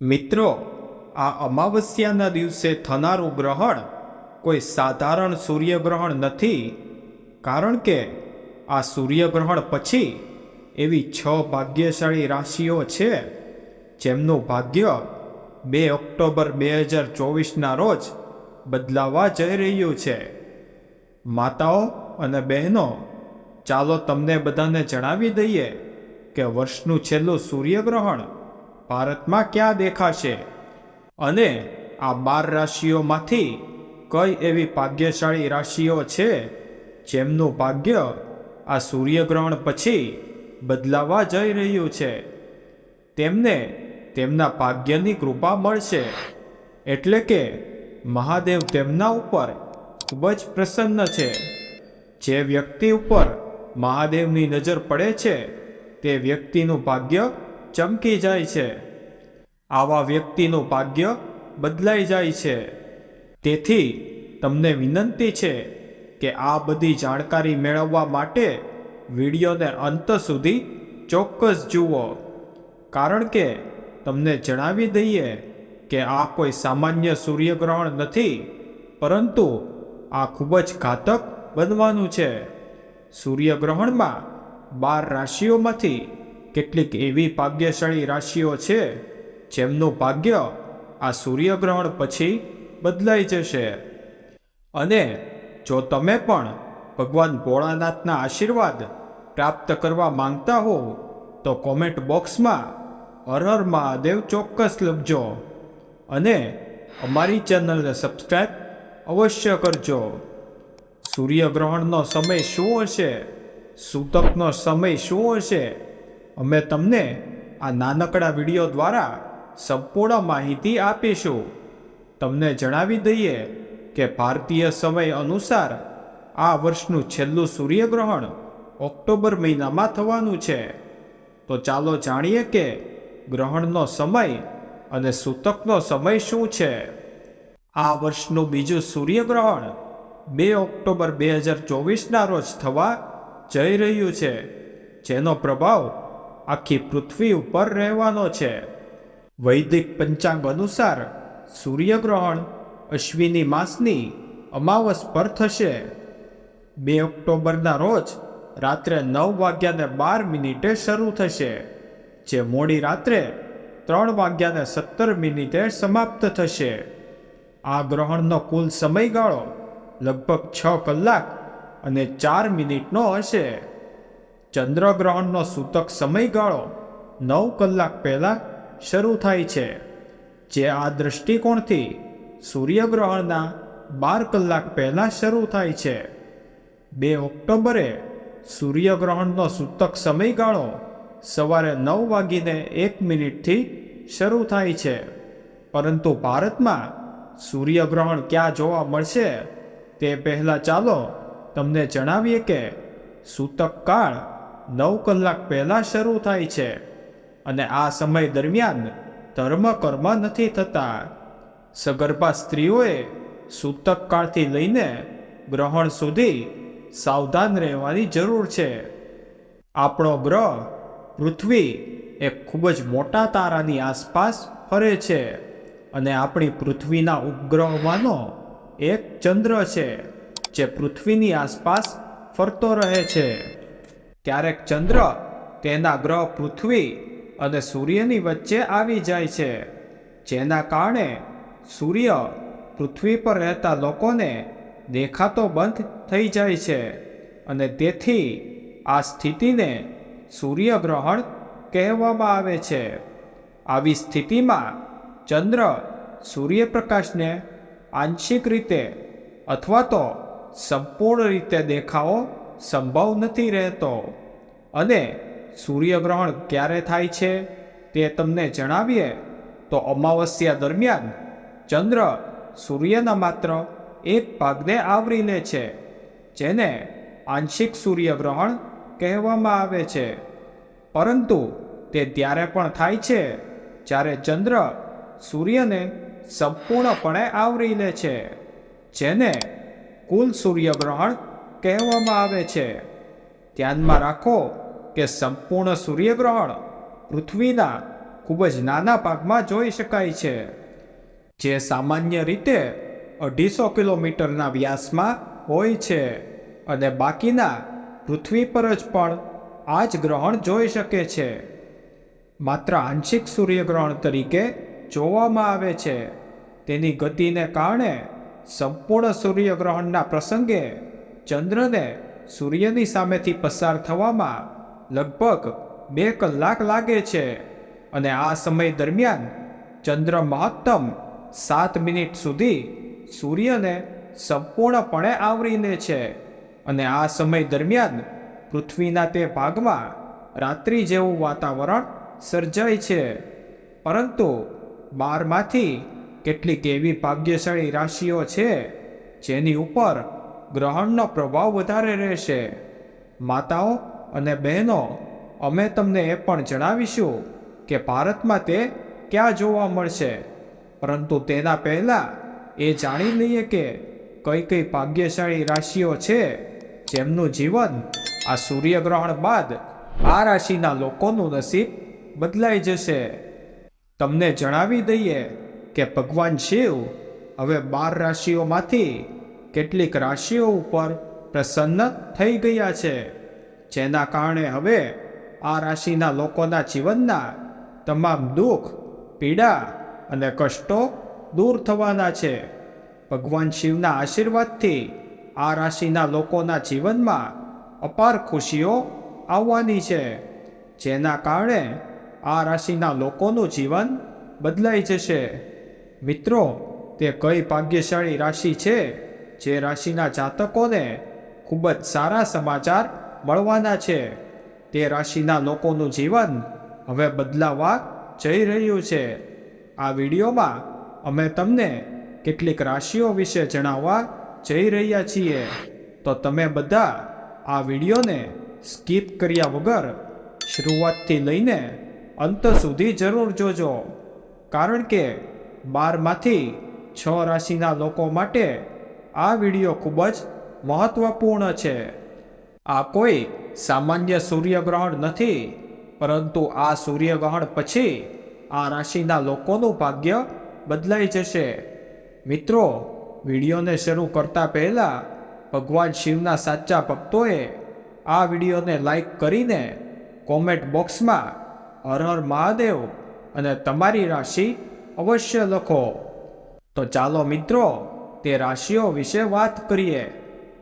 મિત્રો, આ અમાવસ્યાના દિવસે થનારું ગ્રહણ કોઈ સાધારણ સૂર્યગ્રહણ નથી, કારણ કે આ સૂર્યગ્રહણ પછી એવી છ ભાગ્યશાળી રાશિઓ છે, જેમનું ભાગ્ય બે ઓક્ટોબર બે હજાર ચોવીસના રોજ બદલાવા જઈ રહ્યું છે. માતાઓ અને બહેનો, ચાલો તમને બધાને જણાવી દઈએ કે વર્ષનું છેલ્લું સૂર્યગ્રહણ ભારતમાં ક્યાં દેખાશે? અને આ બાર રાશિઓમાંથી કઈ એવી ભાગ્યશાળી રાશિઓ છે જેમનું ભાગ્ય આ સૂર્યગ્રહણ પછી બદલાવા જઈ રહ્યું છે? તેમને તેમના ભાગ્યની કૃપા મળશે. એટલે કે મહાદેવ તેમના ઉપર ખૂબ જ પ્રસન્ન છે. જે વ્યક્તિ ઉપર મહાદેવની નજર પડે છે, તે વ્યક્તિનું ભાગ્ય ચમકી જાય છે. આવા વ્યક્તિનું ભાગ્ય બદલાઈ જાય છે. તેથી તમને વિનંતી છે કે આ બધી જાણકારી મેળવવા માટે વિડીયોને અંત સુધી ચોક્કસ જુઓ. કારણ કે તમને જણાવી દઈએ કે આ કોઈ સામાન્ય સૂર્યગ્રહણ નથી, પરંતુ આ ખૂબ જ ઘાતક બનવાનું છે. સૂર્યગ્રહણમાં બાર રાશિઓમાંથી કેટલીક એવી ભાગ્યશાળી રાશિઓ છે, જેમનું ભાગ્ય આ સૂર્યગ્રહણ પછી બદલાઈ જશે. અને જો તમે પણ ભગવાન ભોળાનાથના આશીર્વાદ પ્રાપ્ત કરવા માંગતા હો, તો કોમેન્ટ બોક્સમાં હર હર મહાદેવ ચોક્કસ લખજો અને અમારી ચેનલને સબસ્ક્રાઈબ અવશ્ય કરજો. સૂર્યગ્રહણનો સમય શું હશે? સૂતકનો સમય શું હશે? અમે તમને આ નાનકડા વીડિયો દ્વારા સંપૂર્ણ માહિતી આપીશું. તમને જણાવી દઈએ કે ભારતીય સમય અનુસાર આ વર્ષનું છેલ્લું સૂર્યગ્રહણ ઓક્ટોબર મહિનામાં થવાનું છે. તો ચાલો જાણીએ કે ગ્રહણનો સમય અને સૂતકનો સમય શું છે. આ વર્ષનું બીજું સૂર્યગ્રહણ બે ઓક્ટોબર બે હજાર ચોવીસના રોજ થવા જઈ રહ્યું છે, જેનો પ્રભાવ આખી પૃથ્વી ઉપર રહેવાનો છે. વૈદિક પંચાંગ અનુસાર સૂર્યગ્રહણ અશ્વિની માસની અમાવસ પર થશે. બે ઓક્ટોબરના રોજ રાત્રે નવ વાગ્યાને બાર મિનિટે શરૂ થશે, જે મોડી રાત્રે ત્રણ વાગ્યાને સત્તર મિનિટે સમાપ્ત થશે. આ ગ્રહણનો કુલ સમયગાળો લગભગ છ કલાક અને ચાર મિનિટનો હશે. ચંદ્રગ્રહણનો સૂતક સમયગાળો નવ કલાક પહેલાં શરૂ થાય છે, જે આ દૃષ્ટિકોણથી સૂર્યગ્રહણના બાર કલાક પહેલાં શરૂ થાય છે. બે ઓક્ટોબરે સૂર્યગ્રહણનો સૂતક સમયગાળો સવારે નવ વાગીને એક મિનિટથી શરૂ થાય છે. પરંતુ ભારતમાં સૂર્યગ્રહણ ક્યાં જોવા મળશે તે પહેલાં ચાલો તમને જણાવીએ કે સૂતક કાળ નવ કલાક પહેલાં શરૂ થાય છે અને આ સમય દરમિયાન ધર્મ કર્મ નથી થતા. સગર્ભા સ્ત્રીઓએ સૂતક કાળથી લઈને ગ્રહણ સુધી સાવધાન રહેવાની જરૂર છે. આપણો ગ્રહ પૃથ્વી એક ખૂબ જ મોટા તારાની આસપાસ ફરે છે અને આપણી પૃથ્વીના ઉપગ્રહમાંનો એક ચંદ્ર છે જે પૃથ્વીની આસપાસ ફરતો રહે છે. ક્યારેક ચંદ્ર, તેના ગ્રહ પૃથ્વી અને સૂર્યની વચ્ચે આવી જાય છે, જેના કારણે સૂર્ય પૃથ્વી પર રહેતા લોકોને દેખાતો બંધ થઈ જાય છે અને તેથી આ સ્થિતિને સૂર્યગ્રહણ કહેવામાં આવે છે. આવી સ્થિતિમાં ચંદ્ર સૂર્યપ્રકાશને આંશિક રીતે અથવા તો સંપૂર્ણ રીતે દેખાવો સંભવ નથી રહેતો. અને સૂર્યગ્રહણ ક્યારે થાય છે તે તમને જણાવીએ તો અમાવસ્યા દરમિયાન ચંદ્ર સૂર્યના માત્ર એક ભાગને આવરી લે છે, જેને આંશિક સૂર્યગ્રહણ કહેવામાં આવે છે. પરંતુ તે ત્યારે પણ થાય છે જ્યારે ચંદ્ર સૂર્યને સંપૂર્ણપણે આવરી લે છે, જેને કુલ સૂર્યગ્રહણ કહેવામાં આવે છે. ધ્યાનમાં રાખો કે સંપૂર્ણ સૂર્યગ્રહણ પૃથ્વીના ખૂબ જ નાના ભાગમાં જોઈ શકાય છે, જે સામાન્ય રીતે અઢીસો કિલોમીટરના વ્યાસમાં હોય છે અને બાકીના પૃથ્વી પર જ પણ આ જ ગ્રહણ જોઈ શકે છે. માત્ર આંશિક સૂર્યગ્રહણ તરીકે જોવામાં આવે છે. તેની ગતિને કારણે સંપૂર્ણ સૂર્યગ્રહણના પ્રસંગે ચંદ્રને સૂર્યની સામેથી પસાર થવામાં લગભગ બે કલાક લાગે છે અને આ સમય દરમિયાન ચંદ્ર મહત્તમ સાત મિનિટ સુધી સૂર્યને સંપૂર્ણપણે આવરીને છે અને આ સમય દરમિયાન પૃથ્વીના તે ભાગમાં રાત્રિ જેવું વાતાવરણ સર્જાય છે. પરંતુ બારમાંથી કેટલીક એવી ભાગ્યશાળી રાશિઓ છે જેની ઉપર ગ્રહણનો પ્રભાવ વધારે રહેશે. માતાઓ અને બહેનો, અમે તમને એ પણ જણાવીશું કે ભારતમાં તે ક્યાં જોવા મળશે. પરંતુ તેના પહેલાં એ જાણી લઈએ કે કઈ કઈ ભાગ્યશાળી રાશિઓ છે જેમનું જીવન આ સૂર્યગ્રહણ બાદ આ રાશિના લોકોનું નસીબ બદલાઈ જશે. તમને જણાવી દઈએ કે ભગવાન શિવ હવે બાર રાશિઓમાંથી કેટલીક રાશિઓ ઉપર પ્રસન્ન થઈ ગયા છે. જેના કારણે હવે આ રાશિના લોકોના જીવનના તમામ દુઃખ, પીડા અને કષ્ટો દૂર થવાના છે. ભગવાન શિવના આશીર્વાદથી આ રાશિના લોકોના જીવનમાં અપાર ખુશીઓ આવવાની છે. જેના કારણે આ રાશિના લોકોનું જીવન બદલાઈ જશે. મિત્રો, તે કઈ ભાગ્યશાળી રાશિ છે જે રાશિના જાતકોને ખૂબ જ સારા સમાચાર મળવાના છે. તે રાશિના લોકોનું જીવન હવે બદલાવા જઈ રહ્યું છે. આ વિડીયોમાં અમે તમને કેટલીક રાશિઓ વિશે જણાવવા જઈ રહ્યા છીએ. તો તમે બધા આ વિડીયોને સ્કીપ કર્યા વગર શરૂઆતથી લઈને અંત સુધી જરૂર જોજો. કારણ કે બારમાંથી છ રાશિના લોકો માટે આ વીડિયો ખૂબ જ મહત્વપૂર્ણ છે. આ કોઈ સામાન્ય સૂર્યગ્રહણ નથી, પરંતુ આ સૂર્યગ્રહણ પછી આ રાશિના લોકોનું ભાગ્ય બદલાઈ જશે. મિત્રો, વિડીયોને શરૂ કરતા પહેલાં ભગવાન શિવના સાચા ભક્તોએ આ વિડીયોને લાઈક કરીને કોમેન્ટ બોક્સમાં હર હર મહાદેવ અને તમારી રાશિ અવશ્ય લખો. તો ચાલો મિત્રો તે રાશિઓ વિશે વાત કરીએ.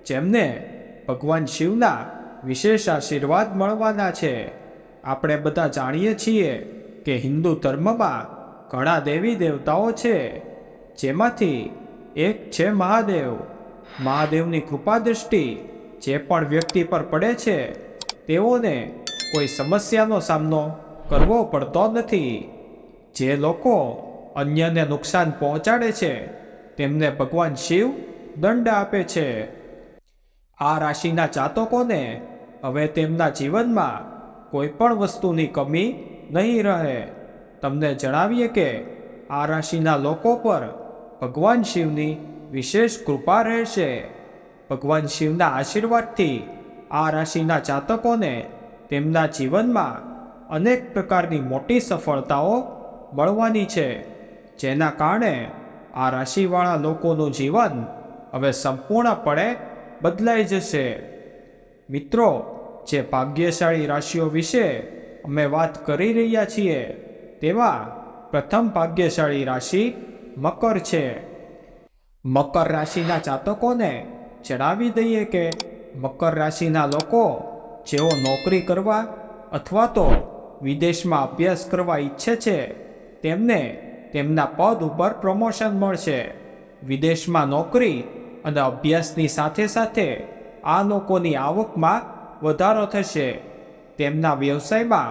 જેમને ભગવાન શિવના વિશેષ આશીર્વાદ મળવાના છે. આપણે બધા જાણીએ છીએ કે હિન્દુ ધર્મમાં ઘણા દેવી દેવતાઓ છે. જેમાંથી એક છે મહાદેવ. મહાદેવની કૃપા દૃષ્ટિ જે પણ વ્યક્તિ પર પડે છે, તેઓને કોઈ સમસ્યાનો સામનો કરવો પડતો નથી. જે લોકો અન્યને નુકસાન પહોંચાડે છે તેમને ભગવાન શિવ દંડ આપે છે. આ રાશિના જાતકોને હવે તેમના જીવનમાં કોઈ પણ વસ્તુની કમી નહીં રહે. તમને જણાવીએ કે આ રાશિના લોકો પર ભગવાન શિવની વિશેષ કૃપા રહેશે. ભગવાન શિવના આશીર્વાદથી આ રાશિના જાતકોને તેમના જીવનમાં અનેક પ્રકારની મોટી સફળતાઓ મળવાની છે, જેના કારણે આ રાશિવાળા લોકોનું જીવન હવે સંપૂર્ણપણે બદલાઈ જશે. મિત્રો, જે ભાગ્યશાળી રાશિઓ વિશે અમે વાત કરી રહ્યા છીએ તેમાં પ્રથમ ભાગ્યશાળી રાશિ મકર છે. મકર રાશિના જાતકોને જણાવી દઈએ કે મકર રાશિના લોકો જેઓ નોકરી કરવા અથવા તો વિદેશમાં અભ્યાસ કરવા ઈચ્છે છે, તેમને તેમના પદ ઉપર પ્રમોશન મળશે. વિદેશમાં નોકરી અને અભ્યાસની સાથે સાથે આ લોકોની આવકમાં વધારો થશે. તેમના વ્યવસાયમાં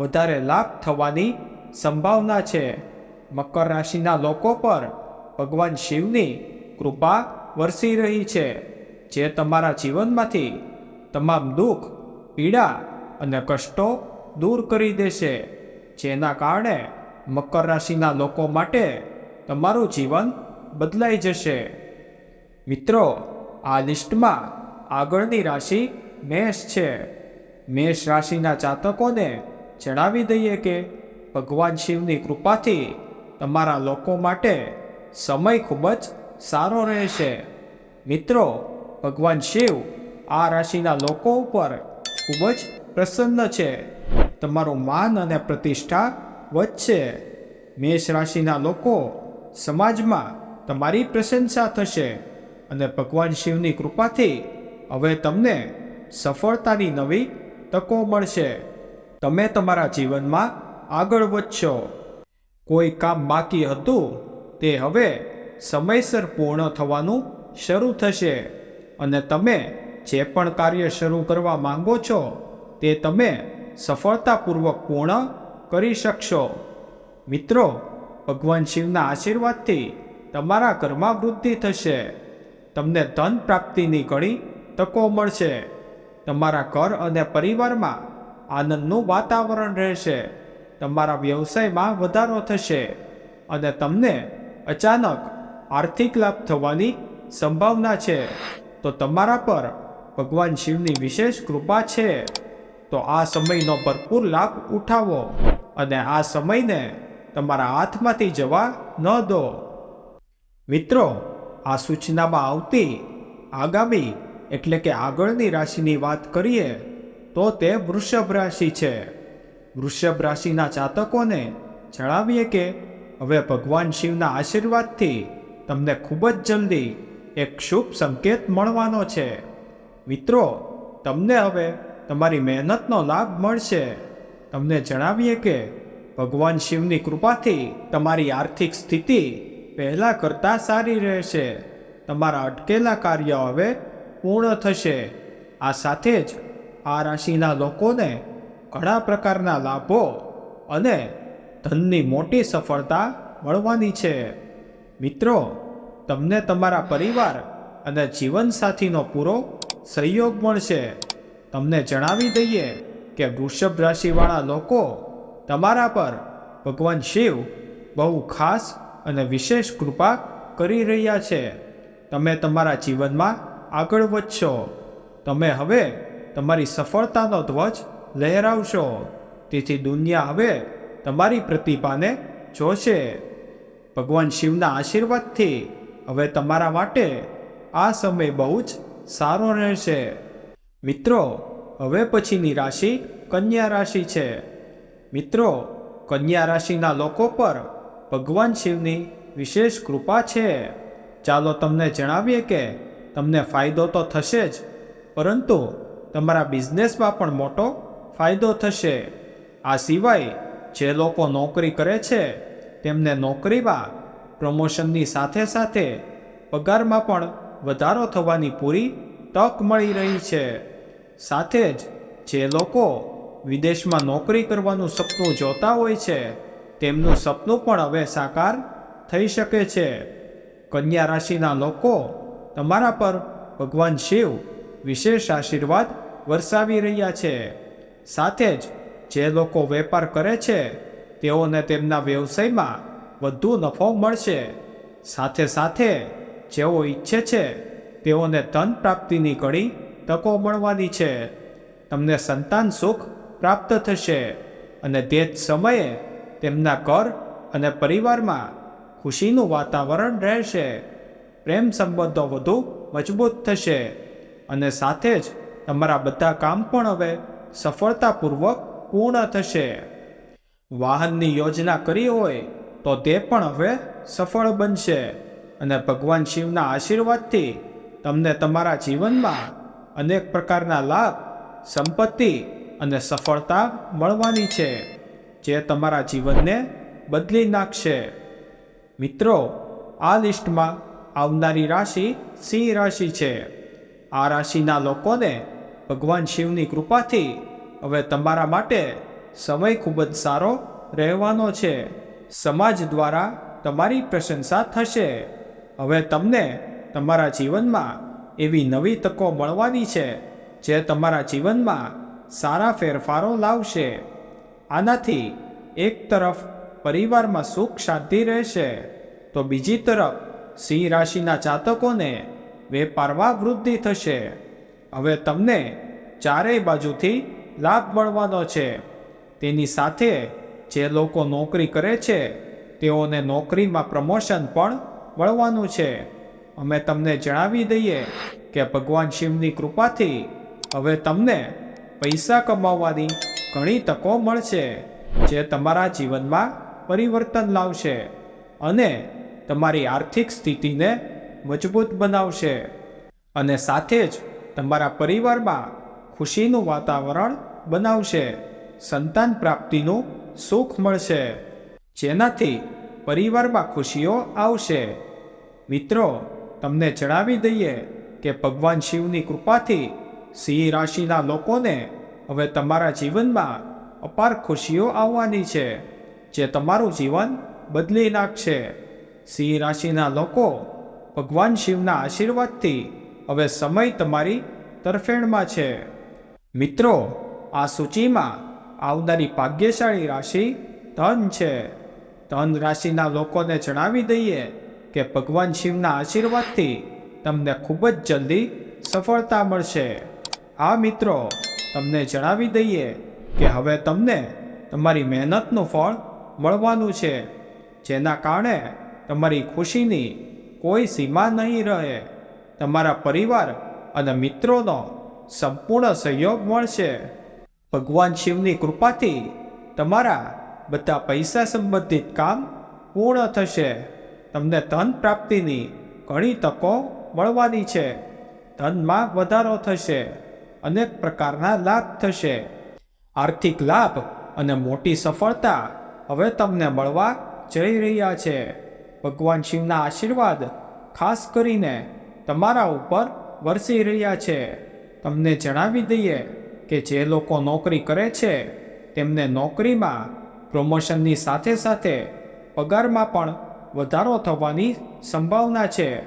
વધારે લાભ થવાની સંભાવના છે. મકર રાશિના લોકો પર ભગવાન શિવની કૃપા વરસી રહી છે. જે તમારા જીવનમાંથી તમામ દુઃખ, પીડા અને કષ્ટો દૂર કરી દેશે. જેના કારણે મકર રાશિના લોકો માટે તમારું જીવન બદલાઈ જશે. મિત્રો, આ લિસ્ટમાં આગળની રાશિ મેષ છે. મેષ રાશિના જાતકોને જણાવી દઈએ કે ભગવાન શિવની કૃપાથી તમારા લોકો માટે સમય ખૂબ જ સારો રહેશે. મિત્રો, ભગવાન શિવ આ રાશિના લોકો ઉપર ખૂબ જ પ્રસન્ન છે. તમારું માન અને પ્રતિષ્ઠા વધશે મેષ રાશિના લોકો સમાજમાં તમારી પ્રશંસા થશે અને ભગવાન શિવની કૃપાથી હવે તમને સફળતાની નવી તકો મળશે. તમે તમારા જીવનમાં આગળ વધશો. કોઈ કામ બાકી હતું તે હવે સમયસર પૂર્ણ થવાનું શરૂ થશે અને તમે જે પણ કાર્ય શરૂ કરવા માંગો છો તે તમે સફળતાપૂર્વક પૂર્ણ કરી શકશો. મિત્રો, ભગવાન શિવના આશીર્વાદથી તમારા ઘરમાં વૃદ્ધિ થશે. તમને ધન પ્રાપ્તિની ઘણી તકો મળશે. તમારા ઘર અને પરિવારમાં આનંદનું વાતાવરણ રહેશે. તમારા વ્યવસાયમાં વધારો થશે અને તમને અચાનક આર્થિક લાભ થવાની સંભાવના છે. તો તમારા પર ભગવાન શિવની વિશેષ કૃપા છે. તો આ સમયનો ભરપૂર લાભ ઉઠાવો. અને આ સમયને તમારા હાથમાંથી જવા ન દો. મિત્રો, આ સૂચનામાં આવતી આગામી, એટલે કે આગળની રાશિની વાત કરીએ, તો તે વૃષભ રાશિ છે. વૃષભ રાશિના જાતકોને જણાવીએ કે, હવે ભગવાન શિવના આશીર્વાદથી તમને ખૂબ જ જલ્દી એક શુભ સંકેત મળવાનો છે. મિત્રો, તમને હવે તમારી મહેનતનો લાભ મળશે. તમને જણાવીએ કે ભગવાન શિવની કૃપાથી તમારી આર્થિક સ્થિતિ પહેલાં કરતાં સારી રહેશે. તમારા અટકેલા કાર્ય હવે પૂર્ણ થશે. આ સાથે જ આ રાશિના લોકોને ઘણા પ્રકારના લાભો અને ધનની મોટી સફળતા મળવાની છે. મિત્રો, તમને તમારા પરિવાર અને જીવનસાથીનો પૂરો સહયોગ મળશે. તમને જણાવી દઈએ કે વૃષભ રાશિવાળા લોકો તમારા પર ભગવાન શિવ બહુ ખાસ અને વિશેષ કૃપા કરી રહ્યા છે. તમે તમારા જીવનમાં આગળ વધશો. તમે હવે તમારી સફળતાનો ધ્વજ લહેરાવશો. તેથી દુનિયા હવે તમારી પ્રતિભાને જોશે. ભગવાન શિવના આશીર્વાદથી હવે તમારા માટે આ સમય બહુ જ સારો રહેશે. મિત્રો હવે પછીની રાશિ કન્યા રાશિ છે. મિત્રો, કન્યા રાશિના લોકો પર ભગવાન શિવની વિશેષ કૃપા છે. ચાલો તમને જણાવીએ કે તમને ફાયદો તો થશે જ, પરંતુ તમારા બિઝનેસમાં પણ મોટો ફાયદો થશે. આ સિવાય જે લોકો નોકરી કરે છે, તેમને નોકરીમાં પ્રમોશનની સાથે સાથે પગારમાં પણ વધારો થવાની પૂરી તક મળી રહી છે. સાથે જ જે લોકો વિદેશમાં નોકરી કરવાનું સપનું જોતા હોય છે, તેમનું સપનું પણ હવે સાકાર થઈ શકે છે. કન્યા રાશિના લોકો તમારા પર ભગવાન શિવ વિશેષ આશીર્વાદ વરસાવી રહ્યા છે. સાથે જ જે લોકો વેપાર કરે છે, તેઓને તેમના વ્યવસાયમાં વધુ નફો મળશે. સાથે સાથે જેઓ ઈચ્છે છે, તેઓને ધન પ્રાપ્તિની ઘણી તકો મળવાની છે. તમને સંતાન સુખ પ્રાપ્ત થશે અને તે જ સમયે તેમના ઘર અને પરિવારમાં ખુશીનું વાતાવરણ રહેશે. પ્રેમ સંબંધો વધુ મજબૂત થશે અને સાથે જ તમારા બધા કામ પણ હવે સફળતાપૂર્વક પૂર્ણ થશે. વાહનની યોજના કરી હોય તો તે પણ હવે સફળ બનશે અને ભગવાન શિવના આશીર્વાદથી તમને તમારા જીવનમાં અનેક પ્રકારના લાભ, સંપત્તિ અને સફળતા મળવાની છે, જે તમારા જીવનને બદલી નાખશે. મિત્રો, આ લિસ્ટમાં આવનારી રાશિ સિંહ રાશિ છે. આ રાશિના લોકોને ભગવાન શિવની કૃપાથી હવે તમારા માટે સમય ખૂબ જ સારો રહેવાનો છે. સમાજ દ્વારા તમારી પ્રશંસા થશે. હવે તમને તમારા જીવનમાં એવી નવી તકો મળવાની છે, જે તમારા જીવનમાં સારા ફેરફારો લાવશે. આનાથી એક તરફ પરિવારમાં સુખ શાંતિ રહેશે, તો બીજી તરફ સિંહ રાશિના જાતકોને વેપારમાં વૃદ્ધિ થશે. હવે તમને ચારેય બાજુથી લાભ મળવાનો છે. તેની સાથે જે લોકો નોકરી કરે છે, તેઓને નોકરીમાં પ્રમોશન પણ મળવાનું છે. અમે તમને જણાવી દઈએ કે ભગવાન શિવની કૃપાથી હવે તમને પૈસા કમાવવાની ઘણી તકો મળશે, જે તમારા જીવનમાં પરિવર્તન લાવશે અને તમારી આર્થિક સ્થિતિને મજબૂત બનાવશે. અને સાથે જ તમારા પરિવારમાં ખુશીનું વાતાવરણ બનાવશે, સંતાન પ્રાપ્તિનું સુખ મળશે, જેનાથી પરિવારમાં ખુશીઓ આવશે. મિત્રો તમને જણાવી દઈએ કે ભગવાન શિવની કૃપાથી સિંહ રાશિના લોકોને હવે તમારા જીવનમાં અપાર ખુશીઓ આવવાની છે, જે તમારું જીવન બદલી નાખશે. સિંહ રાશિના લોકો ભગવાન શિવના આશીર્વાદથી હવે સમય તમારી તરફેણમાં છે. મિત્રો, આ સૂચિમાં આવનારી ભાગ્યશાળી રાશિ ધન છે. ધન રાશિના લોકોને જણાવી દઈએ કે ભગવાન શિવના આશીર્વાદથી તમને ખૂબ જ જલ્દી સફળતા મળશે. આ મિત્રો, તમને જણાવી દઈએ કે હવે તમને તમારી મહેનતનું ફળ મળવાનું છે, જેના કારણે તમારી ખુશીની કોઈ સીમા નહીં રહે. તમારા પરિવાર અને મિત્રોનો સંપૂર્ણ સહયોગ મળશે. ભગવાન શિવની કૃપાથી તમારા બધા પૈસા સંબંધિત કામ પૂર્ણ થશે. તમને ધન પ્રાપ્તિની ઘણી તકો મળવાની છે. ધનમાં વધારો થશે, અનેક પ્રકારના લાભ થશે. આર્થિક લાભ અને મોટી સફળતા હવે તમને મળવા જઈ રહ્યા છે. ભગવાન શિવના આશીર્વાદ ખાસ કરીને તમારા ઉપર વરસી રહ્યા છે. તમને જણાવી દઈએ કે જે લોકો નોકરી કરે છે, તેમને નોકરીમાં પ્રમોશનની સાથે સાથે પગારમાં પણ વધારો થવાની સંભાવના છે.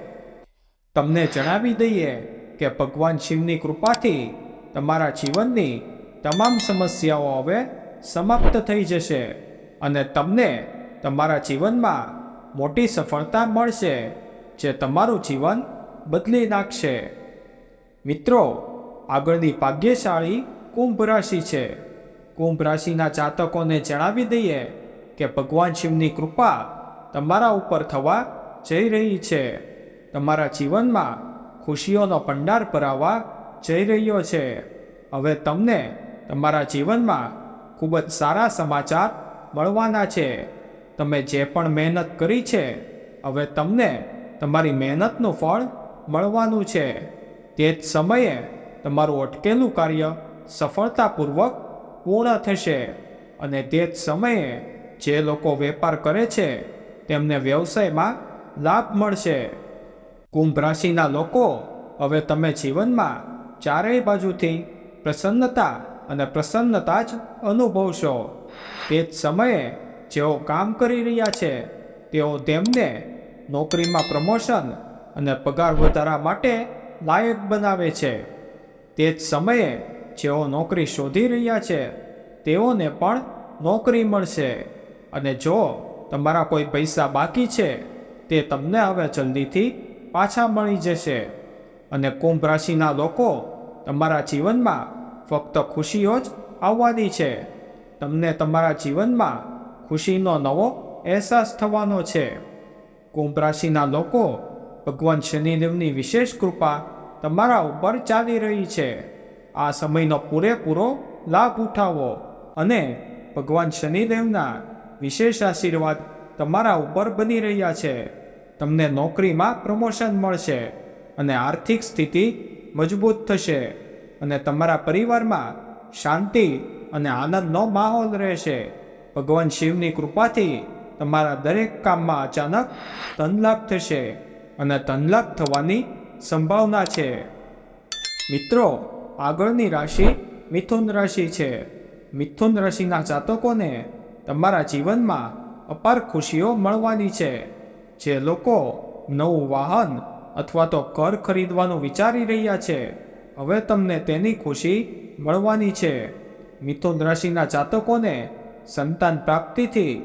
તમને જણાવી દઈએ કે ભગવાન શિવની કૃપાથી તમારા જીવનની તમામ સમસ્યાઓ હવે સમાપ્ત થઈ જશે અને તમને તમારા જીવનમાં મોટી સફળતા મળશે, જે તમારું જીવન બદલી નાખશે. મિત્રો, આગળની ભાગ્યશાળી કુંભ રાશિ છે. કુંભ રાશિના જાતકોને જણાવી દઈએ કે ભગવાન શિવની કૃપા તમારા ઉપર થવા જઈ રહી છે. તમારા જીવનમાં ખુશીઓનો ભંડાર ભરાવા જઈ રહ્યો છે. હવે તમને તમારા જીવનમાં ખૂબ જ સારા સમાચાર મળવાના છે. તમે જે પણ મહેનત કરી છે, હવે તમને તમારી મહેનતનું ફળ મળવાનું છે. તે જ સમયે તમારું અટકેલું કાર્ય સફળતાપૂર્વક પૂર્ણ થશે. અને તે જ સમયે જે લોકો વેપાર કરે છે તેમને વ્યવસાયમાં લાભ મળશે. કુંભ રાશિના લોકો, હવે તમે જીવનમાં ચારેય બાજુથી પ્રસન્નતા અને પ્રસન્નતા જ અનુભવશો. તે જ સમયે જેઓ કામ કરી રહ્યા છે, તેઓ તેમને નોકરીમાં પ્રમોશન અને પગાર વધારા માટે લાયક બનાવે છે. તે જ સમયે જેઓ નોકરી શોધી રહ્યા છે, તેઓને પણ નોકરી મળશે. અને જો તમારા કોઈ પૈસા બાકી છે, તે તમને હવે જલ્દીથી પાછા મળી જશે. અને કુંભ રાશિના લોકો તમારા જીવનમાં ફક્ત ખુશીઓ જ આવવાની છે. તમને તમારા જીવનમાં ખુશીનો નવો અહેસાસ થવાનો છે. કુંભ રાશિના લોકો ભગવાન શનિદેવની વિશેષ કૃપા તમારા ઉપર ચાલી રહી છે. આ સમયનો પૂરેપૂરો લાભ ઉઠાવો અને ભગવાન શનિદેવના વિશેષ આશીર્વાદ તમારા ઉપર બની રહ્યા છે. તમને નોકરીમાં પ્રમોશન મળશે અને આર્થિક સ્થિતિ મજબૂત થશે અને તમારા પરિવારમાં શાંતિ અને આનંદનો માહોલ રહેશે. ભગવાન શિવની કૃપાથી તમારા દરેક કામમાં અચાનક ધનલાભ થશે અને ધનલાભ થવાની સંભાવના છે. મિત્રો, આગળની રાશિ મિથુન રાશિ છે. મિથુન રાશિના જાતકોને તમારા જીવનમાં અપાર ખુશીઓ મળવાની છે. જે લોકો નવું વાહન અથવા તો ઘર ખરીદવાનું વિચારી રહ્યા છે, હવે તમને તેની ખુશી મળવાની છે. મિથુન રાશિના જાતકોને સંતાન પ્રાપ્તિથી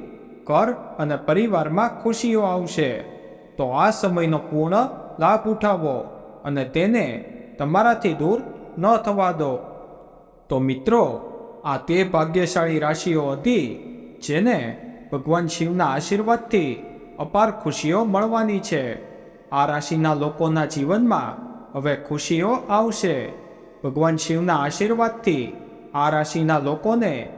ઘર અને પરિવારમાં ખુશીઓ આવશે. તો આ સમયનો પૂર્ણ લાભ ઉઠાવો અને તેને તમારાથી દૂર ન થવા દો. તો મિત્રો, આ તે ભાગ્યશાળી રાશિઓ હતી જેને ભગવાન શિવના આશીર્વાદથી અપાર ખુશીઓ મળવાની છે. આ રાશિના લોકોના જીવનમાં હવે ખુશીઓ આવશે. ભગવાન શિવના આશીર્વાદથી આ રાશિના લોકોને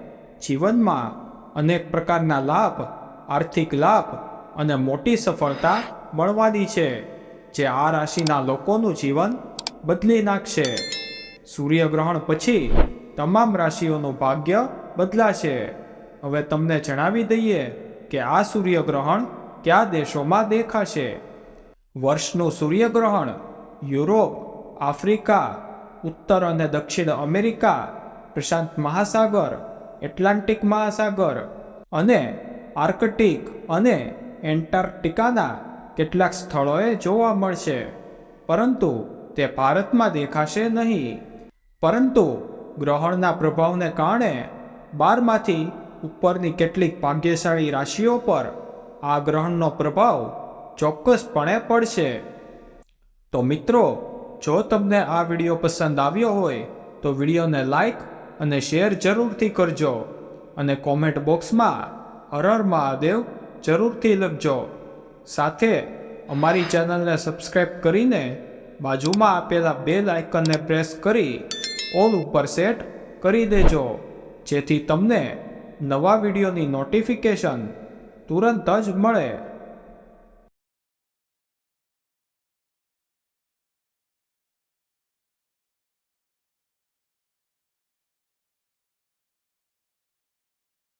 જીવનમાં અનેક પ્રકારના લાભ, આર્થિક લાભ અને મોટી સફળતા મળવાની છે, જે આ રાશિના લોકોનું જીવન બદલી નાખશે. સૂર્યગ્રહણ પછી તમામ રાશિઓનું ભાગ્ય બદલાશે. હવે તમને જણાવી દઈએ કે આ સૂર્યગ્રહણ કયા દેશોમાં દેખાશે. વર્ષનું સૂર્યગ્રહણ યુરોપ, આફ્રિકા, ઉત્તર અને દક્ષિણ અમેરિકા, પ્રશાંત મહાસાગર, એટલાન્ટિક મહાસાગર અને આર્કટિક અને એન્ટાર્કટિકાના કેટલાક સ્થળોએ જોવા મળશે. પરંતુ તે ભારતમાં દેખાશે નહીં. પરંતુ ગ્રહણના પ્રભાવને કારણે બારમાંથી ઉપરની કેટલીક ભાગ્યશાળી રાશિઓ પર આ ગ્રહણનો પ્રભાવ ચોક્કસપણે પડશે. તો મિત્રો, જો તમને આ વીડિયો પસંદ આવ્યો હોય, તો વિડીયોને લાઈક અને શેર જરૂરથી કરજો અને કોમેન્ટ બોક્સમાં હર હર મહાદેવ જરૂરથી લખજો. સાથે અમારી ચેનલને સબસ્ક્રાઈબ કરીને બાજુમાં આપેલા બેલ આઇકનને પ્રેસ કરી ઓલ ઉપર સેટ કરી દેજો, જેથી તમને નવા વિડીયોની નોટિફિકેશન તુરંત જ મળે.